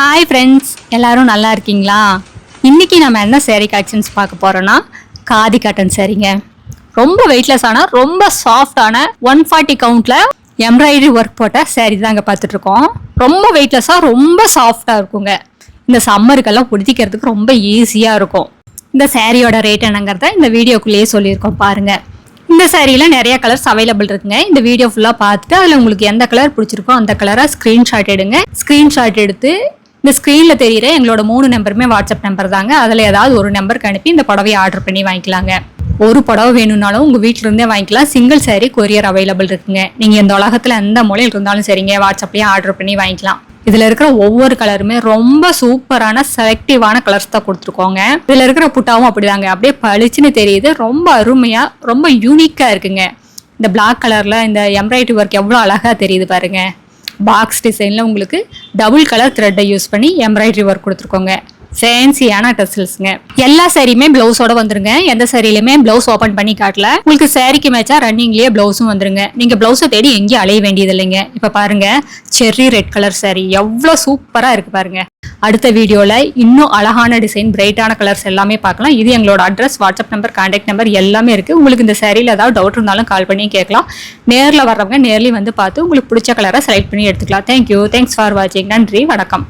Hi friends எல்லோரும் நல்லா இருக்கீங்களா? இன்றைக்கி நம்ம என்ன சேரீ கலெக்ஷன்ஸ் பார்க்க போகிறோன்னா காதி காட்டன் சேரீங்க ரொம்ப வெயிட்லெஸ் ஆன ரொம்ப சாஃப்டான ஒன் ஃபார்ட்டி கவுண்ட்டில் எம்ப்ராய்டரி ஒர்க் போட்ட சேரீ தாங்க பார்த்துட்டு ரொம்ப வெயிட்லெஸ்ஸாக ரொம்ப சாஃப்டாக இருக்குங்க. இந்த சம்மருக்கெல்லாம் பிடிக்கிறதுக்கு ரொம்ப ஈஸியாக இருக்கும். இந்த சேரீயோட ரேட் என்னங்கிறத இந்த வீடியோக்குள்ளேயே சொல்லியிருக்கோம் பாருங்கள் இந்த சேரீயில் நிறைய கலர்ஸ் அவைலபிள் இருக்குங்க. இந்த வீடியோ ஃபுல்லாக பார்த்துட்டு அதில் உங்களுக்கு எந்த கலர் பிடிச்சிருக்கோ அந்த கலராக ஸ்க்ரீன்ஷாட் எடுங்க. ஸ்க்ரீன்ஷாட் எடுத்து இந்த ஸ்க்ரீனில் தெரியிற எங்களோட மூணு நம்பருமே வாட்ஸ்அப் நம்பர் தாங்க. அதில் ஏதாவது ஒரு நம்பருக்கு அனுப்பி இந்த புடவையை ஆர்டர் பண்ணி வாங்கிக்கலாங்க. ஒரு புடவை வேணும்னாலும் உங்கள் வீட்டில இருந்தே வாங்கிக்கலாம். சிங்கிள் saree கொரியர் அவைலபிள் இருக்குங்க. நீங்கள் இந்த உலகத்தில் எந்த மூலையில் இருந்தாலும் சரிங்க வாட்ஸ்அப்லேயே ஆர்டர் பண்ணி வாங்கிக்கலாம். இதில் இருக்கிற ஒவ்வொரு கலருமே ரொம்ப சூப்பரான செலக்டிவான கலர்ஸ் தான் கொடுத்துருக்கோங்க. இதில் இருக்கிற புட்டாவும் அப்படிதாங்க. அப்படியே பளிச்சுன்னு தெரியுது. ரொம்ப அருமையாக ரொம்ப யூனிக்காக இருக்குங்க. இந்த பிளாக் கலரில் இந்த எம்ப்ராய்டரி ஒர்க் எவ்வளோ அழகாக தெரியுது பாருங்கள் பாக்ஸ் டிசைனில் உங்களுக்கு டபுள் கலர் த்ரெட்டை யூஸ் பண்ணி எம்ப்ராய்டரி ஒர்க் கொடுத்துருக்கோங்க. ஃபேன்சியான டெசல்ஸுங்க எல்லா சாரியுமே பிளவுஸோட வந்துருங்க. எந்த சாரிலையுமே பிளவுஸ் ஓப்பன் பண்ணி காட்டல. உங்களுக்கு சாரிக்கு மேட்சா ரன்னிங்லயே பிளவுஸும் வந்துருங்க. நீங்க பிளவுஸை தேடி எங்கேயும் அலைய வேண்டியது இல்லைங்க இப்ப பாருங்க செர்ரி ரெட் கலர் saree. எவ்வளோ சூப்பரா இருக்கு பாருங்க. அடுத்த வீடியோவில் இன்னும் அழகான டிசைன் பிரைட்டான கலர்ஸ் எல்லாமே பார்க்கலாம். இது எங்களோட address WhatsApp number contact number எல்லாமே இருக்குது உங்களுக்கு இந்த சேரீயில் ஏதாவது டவுட் இருந்தாலும் கால் பண்ணி கேட்கலாம். நேரில் வர்றவங்க நேர்லேயும் வந்து பார்த்து உங்களுக்கு பிடிச்ச கலரை செலக்ட் பண்ணி எடுத்துக்கலாம். தேங்க்யூ தேங்க்ஸ் ஃபார் வாட்சிங் நன்றி. வணக்கம்.